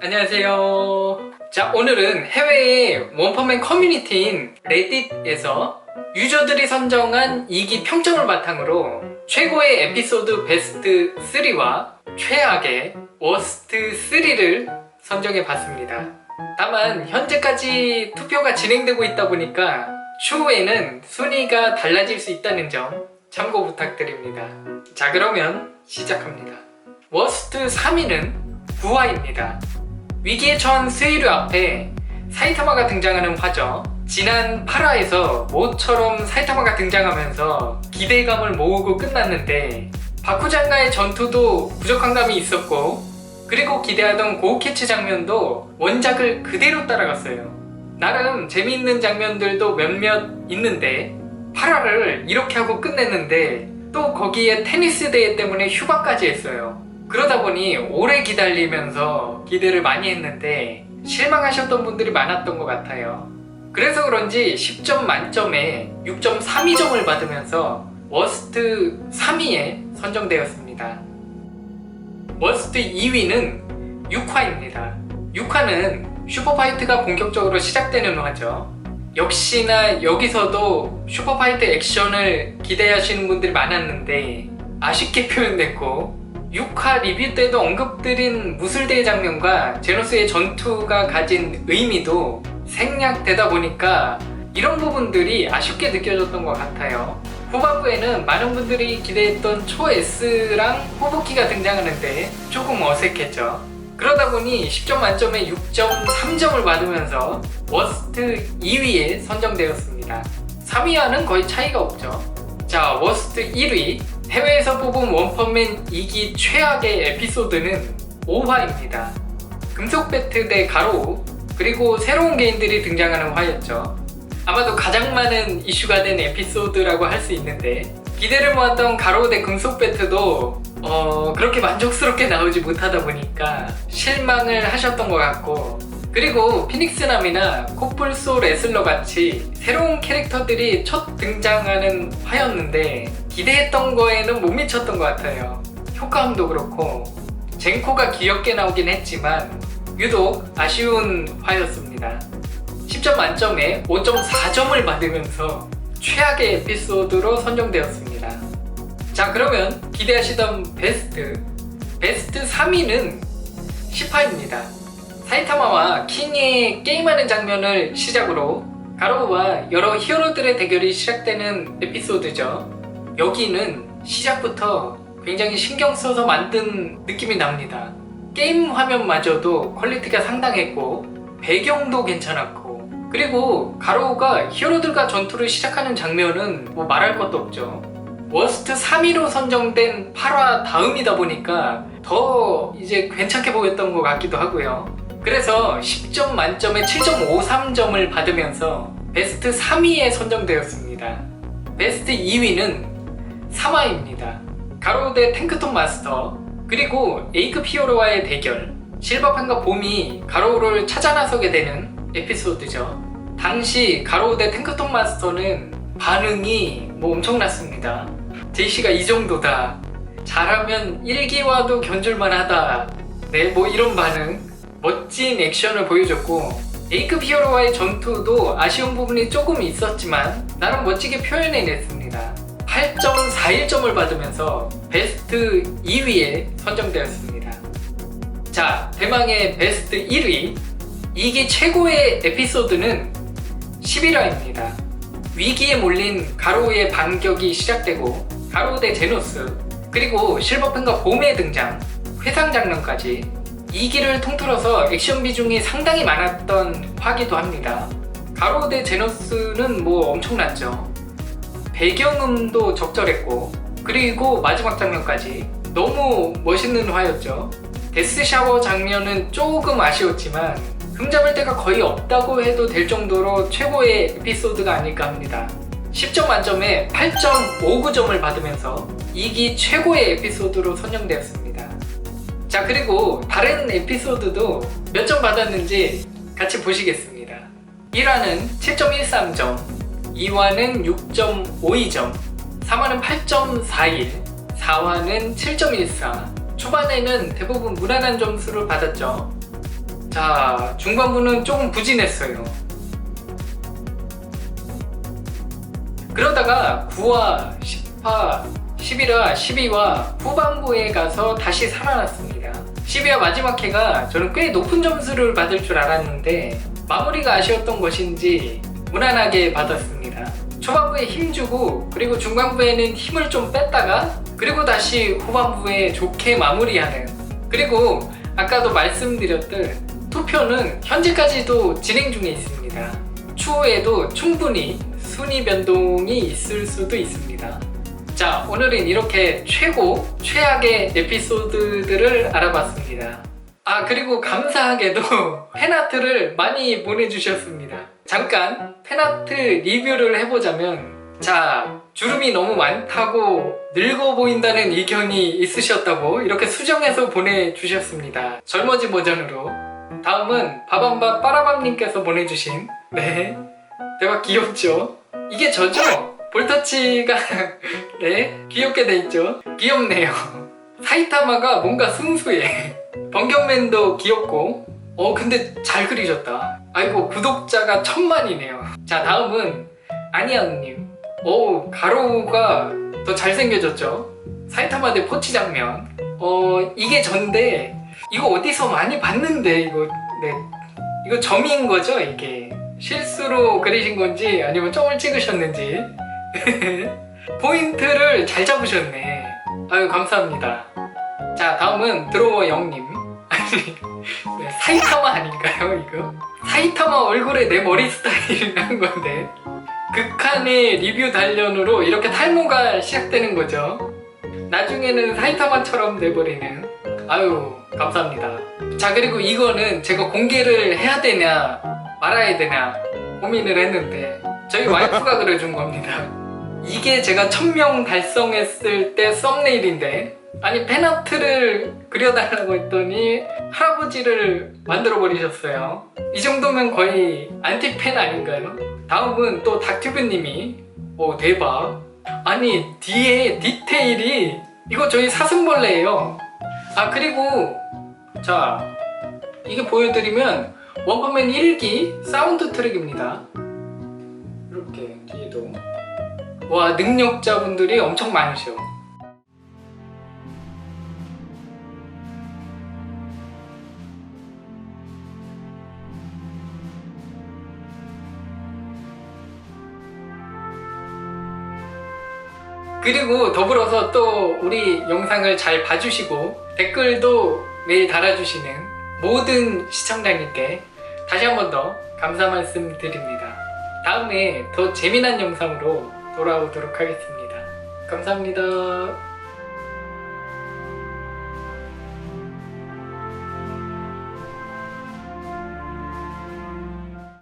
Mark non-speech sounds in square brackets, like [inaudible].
안녕하세요. 자, 오늘은 해외의 원펀맨 커뮤니티인 레딧에서 유저들이 선정한 2기 평점을 바탕으로 최고의 에피소드 베스트 3와 최악의 워스트 3를 선정해 봤습니다. 다만 현재까지 투표가 진행되고 있다 보니까 추후에는 순위가 달라질 수 있다는 점 참고 부탁드립니다. 자, 그러면 시작합니다. 워스트 3위는 구화입니다. 위기에 처한 스위르 앞에 사이타마가 등장하는 화죠. 지난 8화에서 모처럼 사이타마가 등장하면서 기대감을 모으고 끝났는데 바쿠장과의 전투도 부족한 감이 있었고 그리고 기대하던 고우 캐치 장면도 원작을 그대로 따라갔어요. 나름 재미있는 장면들도 몇몇 있는데 8화를 이렇게 하고 끝냈는데 또 거기에 테니스 대회 때문에 휴가까지 했어요. 그러다 보니 오래 기다리면서 기대를 많이 했는데 실망하셨던 분들이 많았던 것 같아요. 그래서 그런지 10점 만점에 6.32점을 받으면서 워스트 3위에 선정되었습니다. 워스트 2위는 6화입니다. 6화는 슈퍼파이트가 본격적으로 시작되는 화죠. 역시나 여기서도 슈퍼파이트 액션을 기대하시는 분들이 많았는데 아쉽게 표현됐고 6화 리뷰 때도 언급드린 무술대회 장면과 제노스의 전투가 가진 의미도 생략되다 보니까 이런 부분들이 아쉽게 느껴졌던 것 같아요. 후반부에는 많은 분들이 기대했던 초 S랑 호복기가 등장하는데 조금 어색했죠. 그러다 보니 10점 만점에 6.3점을 받으면서 워스트 2위에 선정되었습니다. 3위와는 거의 차이가 없죠. 자, 워스트 1위. 해외에서 뽑은 원펀맨 2기 최악의 에피소드는 5화입니다. 금속 배트 대 가로, 그리고 새로운 개인들이 등장하는 화였죠. 아마도 가장 많은 이슈가 된 에피소드라고 할 수 있는데, 기대를 모았던 가로 대 금속 배트도 어, 그렇게 만족스럽게 나오지 못하다 보니까 실망을 하셨던 것 같고, 그리고 피닉스남이나 코뿔소 레슬러 같이 새로운 캐릭터들이 첫 등장하는 화였는데 기대했던 거에는 못 미쳤던 것 같아요. 효과음도 그렇고 젠코가 귀엽게 나오긴 했지만 유독 아쉬운 화였습니다. 10점 만점에 5.4점을 받으면서 최악의 에피소드로 선정되었습니다. 자 그러면 기대하시던 베스트 베스트 3위는 10화입니다. 사이타마와 킹의 게임하는 장면을 시작으로 가로우와 여러 히어로들의 대결이 시작되는 에피소드죠. 여기는 시작부터 굉장히 신경 써서 만든 느낌이 납니다. 게임 화면마저도 퀄리티가 상당했고 배경도 괜찮았고 그리고 가로우가 히어로들과 전투를 시작하는 장면은 뭐 말할 것도 없죠. 워스트 3위로 선정된 8화 다음이다 보니까 더 이제 괜찮게 보였던 것 같기도 하고요. 그래서 10점 만점에 7.53점을 받으면서 베스트 3위에 선정되었습니다. 베스트 2위는 3화입니다. 가로 대 탱크톱 마스터 그리고 A급 히어로와의 대결 실버판과 봄이 가로우를 찾아 나서게 되는 에피소드죠. 당시 가로우 대 탱크톱 마스터는 반응이 뭐 엄청났습니다. 제이씨가 이 정도다. 잘하면 1기와도 견줄만 하다. 네, 뭐 이런 반응. 멋진 액션을 보여줬고 A급 히어로와의 전투도 아쉬운 부분이 조금 있었지만 나름 멋지게 표현해냈습니다. 8.41점 을 받으면서 베스트 2위에 선정되었습니다. 자, 대망의 베스트 1위. 이게 최고의 에피소드는 11화입니다. 위기에 몰린 가로우의 반격이 시작되고 가로우 대 제노스 그리고 실버펜과 봄의 등장 회상 장면까지 2기를 통틀어서 액션 비중이 상당히 많았던 화기도 합니다. 가로우 대 제노스는 뭐 엄청났죠. 배경음도 적절했고 그리고 마지막 장면까지 너무 멋있는 화였죠. 데스 샤워 장면은 조금 아쉬웠지만 흠잡을 데가 거의 없다고 해도 될 정도로 최고의 에피소드가 아닐까 합니다. 10점 만점에 8.59점을 받으면서 2기 최고의 에피소드로 선정되었습니다. 자 그리고 다른 에피소드도 몇 점 받았는지 같이 보시겠습니다. 1화는 7.13점, 2화는 6.52점, 3화는 8.41, 4화는 7.14. 초반에는 대부분 무난한 점수를 받았죠. 자, 중반부는 조금 부진했어요. 그러다가 9화, 10화, 11화, 12화 후반부에 가서 다시 살아났습니다. 12화 마지막 회가 저는 꽤 높은 점수를 받을 줄 알았는데 마무리가 아쉬웠던 것인지 무난하게 받았습니다. 초반부에 힘주고 그리고 중반부에는 힘을 좀 뺐다가 그리고 다시 후반부에 좋게 마무리하는 그리고 아까도 말씀드렸듯 투표는 현재까지도 진행 중에 있습니다. 추후에도 충분히 순위 변동이 있을 수도 있습니다. 자, 오늘은 이렇게 최고, 최악의 에피소드들을 알아봤습니다. 아, 그리고 감사하게도 [laughs] 팬아트를 많이 보내주셨습니다. 잠깐 팬아트 리뷰를 해보자면, 자, 주름이 너무 많다고 늙어 보인다는 의견이 있으셨다고 이렇게 수정해서 보내주셨습니다. 젊어진 버전으로. 다음은 바밤바 빠라밤님께서 보내주신, 네. 대박 귀엽죠? 이게 저죠? 볼터치가 [laughs] 네 귀엽게 돼 있죠 귀엽네요 사이타마가 뭔가 순수해 번경맨도 귀엽고. 어 근데 잘 그리셨다. 아이고 구독자가 천만이네요. 자 다음은 아니양님. 오 가로우가 더 잘생겨졌죠? 사이타마 대 포치 장면. 어 이게 전데 이거 어디서 많이 봤는데 이거. 네. 이거 점인 거죠 이게? 실수로 그리신 건지 아니면 점을 찍으셨는지. [laughs] 포인트를 잘 잡으셨네. 아유 감사합니다. 자 다음은 드로워 영님. 아니 네, 사이타마 아닌가요 이거? 사이타마 얼굴에 내 머리 스타일이란 건데 극한의 리뷰 단련으로 이렇게 탈모가 시작되는 거죠. 나중에는 사이타마처럼 돼버리는. 아유 감사합니다. 자 그리고 이거는 제가 공개를 해야 되냐 말아야 되냐 고민을 했는데 저희 와이프가 [laughs] 그려준 겁니다. 이게 제가 1000명 달성했을 때 썸네일인데 아니 팬아트를 그려달라고 했더니 할아버지를 만들어 버리셨어요. 이 정도면 거의 안티팬 아닌가요? 다음은 또 닥튜브님이 오 대박 아니 뒤에 디테일이 이거 저희 사슴벌레예요. 아 그리고 자 이게 보여드리면 원펀맨 1기 사운드 트랙입니다. 이렇게 뒤에도 와 능력자분들이 엄청 많으셔. 그리고 더불어서 또 우리 영상을 잘 봐주시고 댓글도 매일 달아주시는 모든 시청자님께 다시 한 번 더 감사 말씀 드립니다. 다음에 더 재미난 영상으로 돌아오도록 하겠습니다. 감사합니다.